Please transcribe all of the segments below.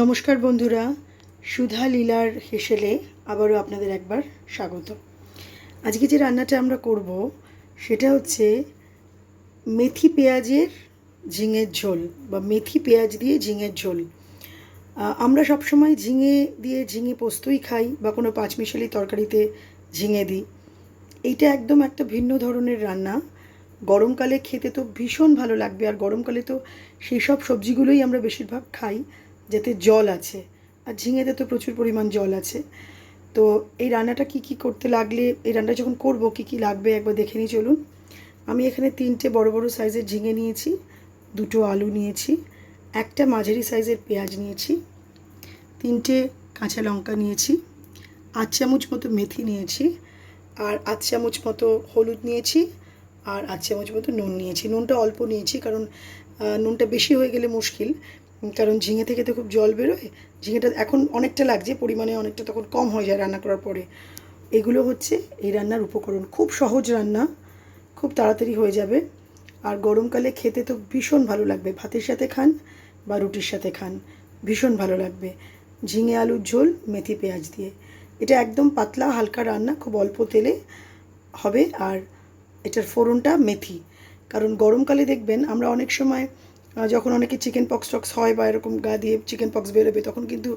নমস্কার বন্ধুরা, সুধা লীলার হেসেলে আবারও আপনাদের একবার স্বাগত। আজকে যে রান্নাটা আমরা করব, সেটা হচ্ছে মেথি পেঁয়াজের ঝিঙের ঝোল বা মেথি পেঁয়াজ দিয়ে ঝিঙের ঝোল। আমরা সবসময় ঝিঙে দিয়ে ঝিঙে পোস্তই খাই বা কোনো পাঁচমিশালি তরকারিতে ঝিঙে দিই। এইটা একদম একটা ভিন্ন ধরনের রান্না। গরমকালে খেতে তো ভীষণ ভালো লাগবে, আর গরমকালে তো সেই সব সবজিগুলোই আমরা বেশিরভাগ খাই। যাতে জল আছে। আর ঝিঙেতে তো প্রচুর পরিমাণ জল আছে। তো এই রান্নাটা কি কি করতে লাগলে, এই রান্নাটা যখন করব, কি কি লাগবে একবার দেখে নিই, চলুন। আমি এখানে তিনটে বড় বড় সাইজের ঝিঙে নিয়েছি, দুটো আলু নিয়েছি, একটা মাঝারি সাইজের পেঁয়াজ নিয়েছি, তিনটে কাঁচা লঙ্কা নিয়েছি আট চামচ মতো মেথি নিয়েছি, আর আধ চামচ মতো হলুদ নিয়েছি, আর আধ চামচ মতো নুন নিয়েছি। নুনটা অল্প নিয়েছি, কারণ নুনটা বেশি হয়ে গেলে মুশকিল। কারণ ঝিঙে থেকে তো খুব জল বেরোয়। ঝিঙেটা এখন অনেকটা লাগছে, পরিমাণে অনেকটা তখন কম হয়ে যায় রান্না করার পরে। এগুলো হচ্ছে এই রান্নার উপকরণ। খুব সহজ রান্না, খুব তাড়াতাড়ি হয়ে যাবে। আর গরমকালে খেতে তো ভীষণ ভালো লাগবে। ভাতের সাথে খান বা রুটির সাথে খান, ভীষণ ভালো লাগবে। ঝিঙে আলুর ঝোল, মেথি, পেঁয়াজ দিয়ে। এটা একদম পাতলা, হালকা রান্না, খুব অল্প তেলে হবে। আর এটার ফোড়নটা মেথি। কারণ গরমকালে দেখবেন আমরা অনেক সময় যখন অনেকে চিকেন পক্স টক্স হয় বা এরকম গা দিয়ে চিকেন পক্স বেরোবে, তখন কিন্তু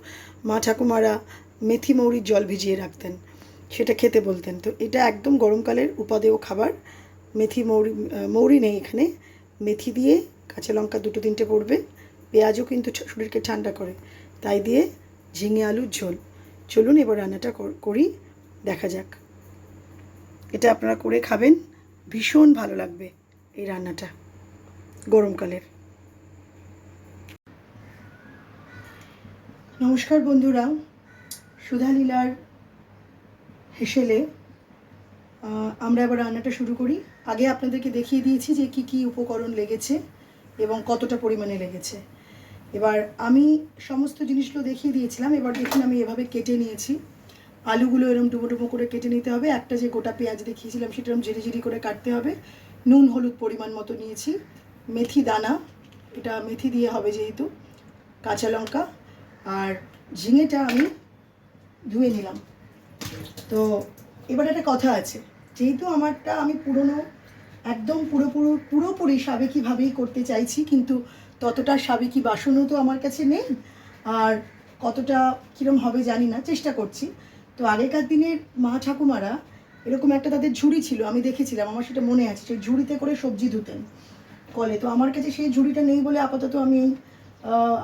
মা ঠাকুমারা মেথি মৌরির জল ভিজিয়ে রাখতেন, সেটা খেতে বলতেন। তো এটা একদম গরমকালের উপাদেয় খাবার। মেথি মৌরি মৌরি নেই এখানে। মেথি দিয়ে কাঁচা লঙ্কা দুটো তিনটে পড়বে। পেঁয়াজও কিন্তু শরীরকে ঠান্ডা করে। তাই দিয়ে ঝিঙে আলুর ঝোল। চলুন এবার রান্নাটা করি। দেখা যাক। এটা আপনারা করে খাবেন। ভীষণ ভালো লাগবে এই রান্নাটা। গরমকালের। নমস্কার বন্ধুরা সুধা লীলার হেসেলে আমরা এবার রান্নাটা শুরু করি। আগে আপনাদেরকে দেখিয়ে দিয়েছি যে কি কি উপকরণ লেগেছে এবং কতটা পরিমাণে লেগেছে। এবার আমি সমস্ত জিনিসগুলো দেখিয়ে দিয়েছিলাম, এবার দেখুন আমি এভাবে কেটে নিয়েছি। আলুগুলো এরম ডুবো ডুবো করে কেটে নিতে হবে। একটা যে গোটা পেঁয়াজ দেখিয়েছিলাম, সেটা এরম ঝিরি ঝিরি করে কাটতে হবে। নুন, হলুদ পরিমাণ মতো নিয়েছি। মেথি দানা, এটা মেথি দিয়ে হবে যেহেতু। কাঁচা লঙ্কা আর ঝিঙেটা আমি ধুয়ে নিলাম। তো এবার একটা কথা আছে, যেহেতু আমারটা আমি পুরনো, একদম পুরোপুরো, পুরোপুরি সাবেকিভাবেই করতে চাইছি, কিন্তু ততটা সাবেকি বাসনও তো আমার কাছে নেই, আর কতটা কীরম হবে জানি না, চেষ্টা করছি। তো আগেকার দিনের মা ঠাকুমারা এরকম একটা তাদের ঝুড়ি ছিল, আমি দেখেছিলাম, আমার সেটা মনে আছে, সেই ঝুড়িতে করে সবজি ধুতেন। কলে, তো আমার কাছে সেই ঝুড়িটা নেই বলে আপাতত আমি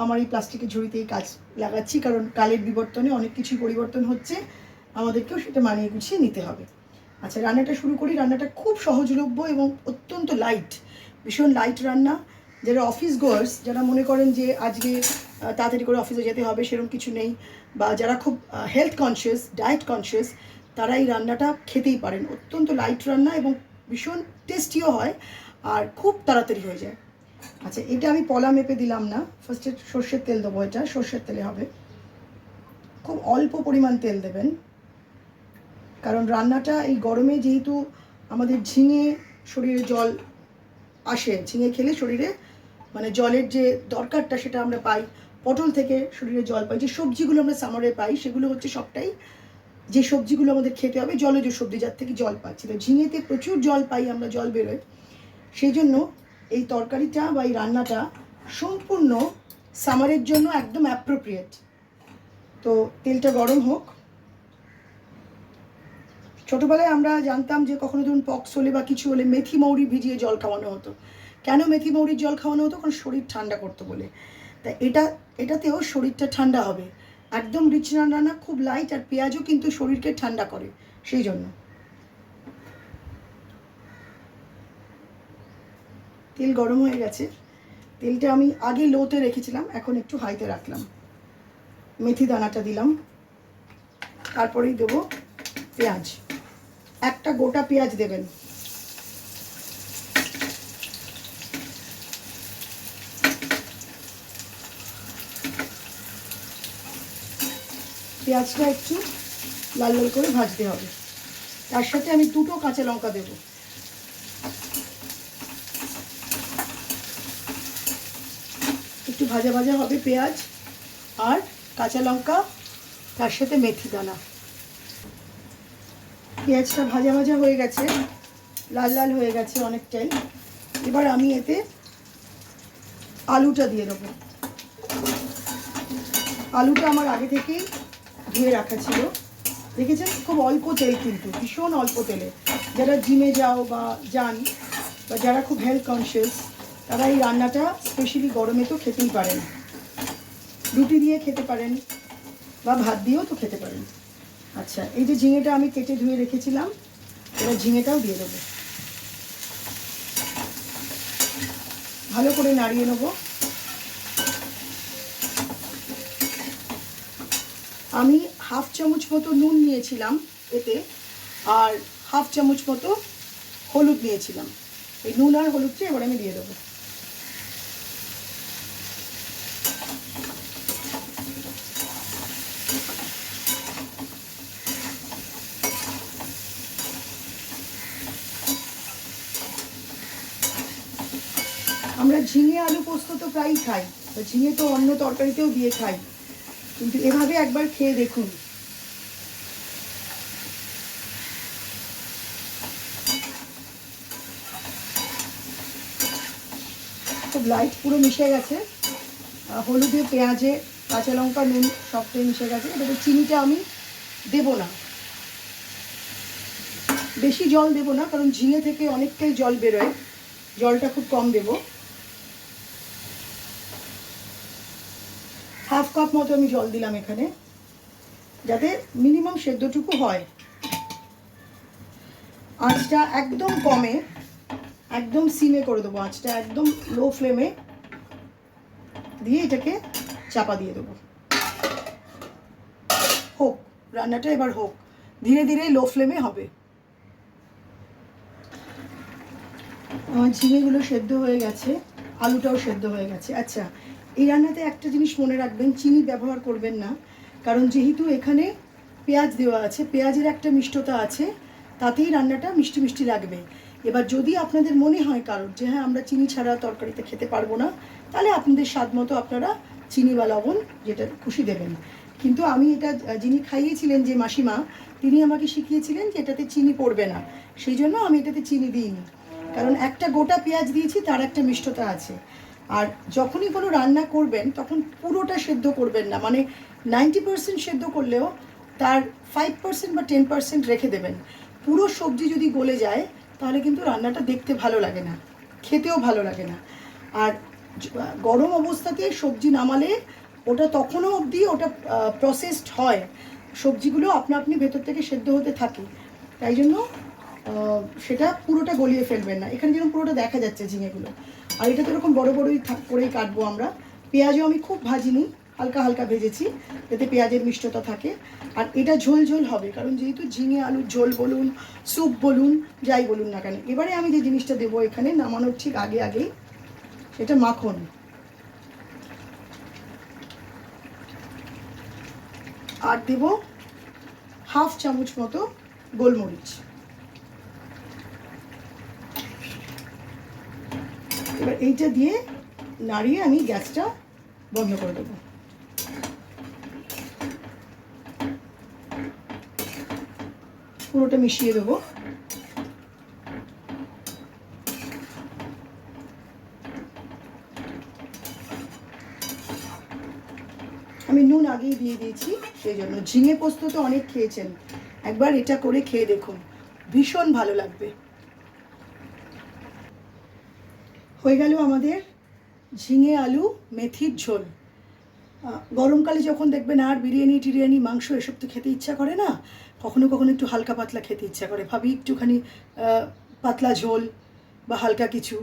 আমার এই প্লাস্টিকের ঝুড়িতেই কাজ লাগাচ্ছি, কারণ কালের বিবর্তনে অনেক কিছুই পরিবর্তন হচ্ছে। আমাদেরকেও সেটা মানিয়ে গুছিয়ে নিতে হবে। আচ্ছা রান্নাটা শুরু করি। রান্নাটা খুব সহজলভ্য এবং অত্যন্ত লাইট ভীষণ লাইট রান্না। যারা অফিস গোয়ার্স যারা মনে করেন যে আজকে তাড়াতাড়ি করে অফিসে যেতে হবে সেরকম কিছু নেই। বা যারা খুব হেলথ কনসিয়াস ডায়েট কনসিয়াস তারা এই রান্নাটা খেতেই পারেন। অত্যন্ত লাইট রান্না এবং ভীষণ টেস্টিও হয় আর খুব তাড়াতাড়ি হয়ে যায়। আচ্ছা এটা আমি পলা মেপে দিলাম না। ফার্স্টে সর্ষের তেল দেবো এটা, সর্ষের তেলে হবে। খুব অল্প পরিমাণ তেল দেবেন। কারণ রান্নাটা এই গরমে যেহেতু আমাদের ঝিঙে শরীরে জল আসে, ঝিঙে খেলে শরীরে মানে জলের যে দরকারটা সেটা আমরা পাই, পটল থেকে শরীরে জল পাই, যে সবজিগুলো আমরা সামারে পাই, সেগুলো হচ্ছে সবটাই যে সবজিগুলো আমাদের খেতে হবে, জলজ সবজি, যার থেকে জল পাচ্ছি। তো ঝিঙেতে প্রচুর জল পাই আমরা, জল বেরোয়। সেই জন্য এই তরকারিটা বা এই রান্নাটা সম্পূর্ণ সামারের জন্য একদম অ্যাপ্রোপ্রিয়েট তো তেলটা গরম হোক। ছোটোবেলায় আমরা জানতাম যে কখনো ধরুন পক্স হলে বা কিছু হলে মেথি মৌরি ভিজিয়ে জল খাওয়ানো হতো। কেন মেথি মৌরির জল খাওয়ানো হতো? কারণ শরীর ঠান্ডা করতো বলে। তা এটা, এটাতেও শরীরটা ঠান্ডা হবে। একদম রিচ রান্না খুব লাইট আর পেঁয়াজও কিন্তু শরীরকে ঠান্ডা করে, সেই জন্য। তেল গরম হয়ে গেছে। তেলটা আমি আগে লোতে রেখেছিলাম, এখন একটু হাইতে রাখলাম। মেথি দানাটা দিলাম। তারপরেই দেবো পেঁয়াজ। একটা গোটা পেঁয়াজ দেবেন। পেঁয়াজটা একটু লাল লাল করে ভাজতে হবে। তার সাথে আমি দুটো কাঁচা লঙ্কা দেব। ভাজা ভাজা হবে পেঁয়াজ আর কাঁচা লঙ্কা, তার সাথে মেথি দানা। পেঁয়াজটা ভাজা ভাজা হয়ে গেছে, লাল লাল হয়ে গেছে অনেকটাই। এবার আমি এতে আলুটা দিয়ে দেবো। আলুটা আমার আগে থেকেই ধুয়ে রাখা ছিল। দেখেছেন? খুব অল্প তেল কিন্তু, ভীষণ অল্প তেলে। যারা জিমে যাও বা যান, বা যারা খুব হেলথ কনসিয়াস তারা এই রান্নাটা স্পেশালি গরমে তো খেতেই পারেন। রুটি দিয়ে খেতে পারেন বা ভাত দিয়েও তো খেতে পারেন। আচ্ছা এই যে ঝিঙেটা আমি কেটে ধুয়ে রেখেছিলাম, এবার ঝিঙেটাও দিয়ে দেবো। ভালো করে নাড়িয়ে নেব। আমি হাফ চামচ মতো নুন নিয়েছিলাম এতে, আর হাফ চামচ মতো হলুদ নিয়েছিলাম। এই নুন আর হলুদটা এবার আমি দিয়ে দেবো। আমরা ঝিঙে আলু পোস্ত তো প্রায়ই খাই ঝিঙে তো অন্য তরকারিতেও দিয়ে খাই। কিন্তু এভাবে একবার খেয়ে দেখুন। খুব লাইট পুরো মিশে গেছে। হলুদে, পেঁয়াজে, কাঁচা লঙ্কা, নুন সবটাই মিশে গেছে। এটাতে চিনিটা আমি দেব না। বেশি জল দেব না, কারণ ঝিঙে থেকে অনেকটাই জল বেরোয়। জলটা খুব কম দেবো। হাফ কাপ মতো আমি জল দিলাম এখানে, যাতে মিনিমাম সেদ্ধটুকু হয়। আঁচটা একদম কমে, একদম সিমে করে দেবো, আঁচটা একদম লো ফ্লেমে দিয়ে এটাকে চাপা দিয়ে দেবো। হোক, রান্নাটা এবার হোক, ধীরে ধীরে লো ফ্লেমে হবে। আমার ঝিঙেগুলো সেদ্ধ হয়ে গেছে, আলুটাও সেদ্ধ হয়ে গেছে। আচ্ছা এই রান্নাতে একটা জিনিস মনে রাখবেন, চিনি ব্যবহার করবেন না। কারণ যেহেতু এখানে পেঁয়াজ দেওয়া আছে, পেঁয়াজের একটা মিষ্টতা আছে, তাতেই রান্নাটা মিষ্টি মিষ্টি লাগবে। এবার যদি আপনাদের মনে হয় কারোর যে হ্যাঁ আমরা চিনি ছাড়া তরকারিতে খেতে পারব না, তাহলে আপনাদের স্বাদ মতো আপনারা চিনি বা লবণ যেটা খুশি দেবেন। কিন্তু আমি এটা, যিনি খাইয়েছিলেন যে মাসিমা, তিনি আমাকে শিখিয়েছিলেন যে এটাতে চিনি পড়বে না। সেই জন্য আমি এটাতে চিনি দিইনি। কারণ একটা গোটা পেঁয়াজ দিয়েছি, তার একটা মিষ্টতা আছে। আর যখনই কোনো রান্না করবেন, তখন পুরোটা সেদ্ধ করবেন না। মানে নাইনটি পার্সেন্ট সেদ্ধ করলেও তার ফাইভ পার্সেন্ট বা টেন পার্সেন্ট রেখে দেবেন। পুরো সবজি যদি গলে যায়, তাহলে কিন্তু রান্নাটা দেখতে ভালো লাগে না, খেতেও ভালো লাগে না। আর গরম অবস্থাতে সবজি নামালে ওটা তখনও অবধি ওটা প্রসেসড হয়। সবজিগুলো আপনা আপনি ভেতর থেকে সেদ্ধ হতে থাকে। তাই জন্য সেটা পুরোটা গলিয়ে ফেলবেন না। এখানে যেরকম পুরোটা দেখা যাচ্ছে ঝিঙেগুলো। আর এটা তো এরকম বড়ো বড়োই করেই কাটবো আমরা। পেঁয়াজও আমি খুব ভাজিনি, হালকা হালকা ভেজেছি। যাতে পেঁয়াজের মিষ্টতা থাকে। আর এটা ঝোল ঝোল হবে, কারণ যেহেতু ঝিঙে আলুর ঝোল বলুন, স্যুপ বলুন, যাই বলুন না কেন। এবারে আমি যে জিনিসটা দেবো এখানে নামানোর ঠিক আগে আগেই, সেটা মাখন। আর দেব হাফ চামচ মতো গোলমরিচ। এবার এইটা দিয়ে নাড়িয়ে আমি গ্যাসটা বন্ধ করে দেবো। পুরোটা মিশিয়ে দেবো। আমি নুন আগেই দিয়ে দিয়েছি, সেই জন্য ঝিঙে পোস্ত তো অনেক খেয়েছেন। একবার এটা করে খেয়ে দেখুন, ভীষণ ভালো লাগবে। হয়ে গেল আমাদের ঝিঙে আলু, মেথির ঝোল। গরমকালে যখন দেখবেন আর বিরিয়ানি, টিরিয়ানি, মাংস এসব তো খেতে ইচ্ছা করে না, কখনো কখনো একটু হালকা পাতলা খেতে ইচ্ছা করে। ভাবি একটুখানি পাতলা ঝোল বা হালকা কিছু।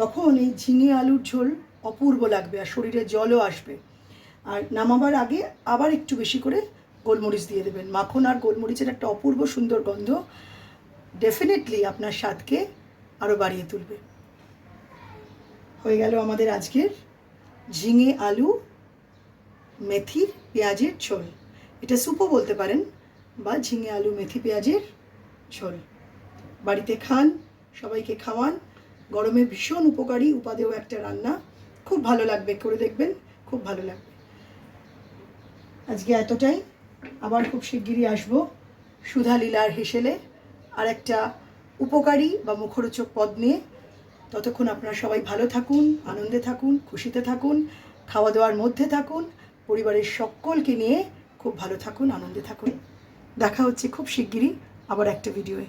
তখন এই ঝিঙে আলুর ঝোল অপূর্ব লাগবে আর শরীরে জলও আসবে। আর নামাবার আগে আবার একটু বেশি করে গোলমরিচ দিয়ে দেবেন। মাখন আর গোলমরিচের একটা অপূর্ব সুন্দর গন্ধ ডেফিনেটলি আপনার স্বাদকে আরও বাড়িয়ে তুলবে। হয়ে গেল আমাদের আজকের ঝিঙে, আলু মেথির পেঁয়াজের ঝোল। এটা স্যুপও বলতে পারেন বা ঝিঙে, আলু, মেথি, পেঁয়াজের ঝোল। বাড়িতে খান, সবাইকে খাওয়ান। গরমে ভীষণ উপকারী, উপাদেয় একটা রান্না। খুব ভালো লাগবে, করে দেখবেন, খুব ভালো লাগবে। আজকে এতটাই। আবার খুব শিগগিরই আসব সুধা লীলার হেসেলে। আর একটা উপকারী বা মুখরোচক পদ নিয়ে ততক্ষণ আপনারা সবাই ভালো থাকুন, আনন্দে থাকুন, খুশিতে থাকুন খাওয়া দাওয়ার মধ্যে থাকুন, পরিবারের সকলকে নিয়ে খুব ভালো থাকুন, আনন্দে থাকুন। দেখা হচ্ছে খুব শিগগিরই আবার একটা ভিডিওয়ে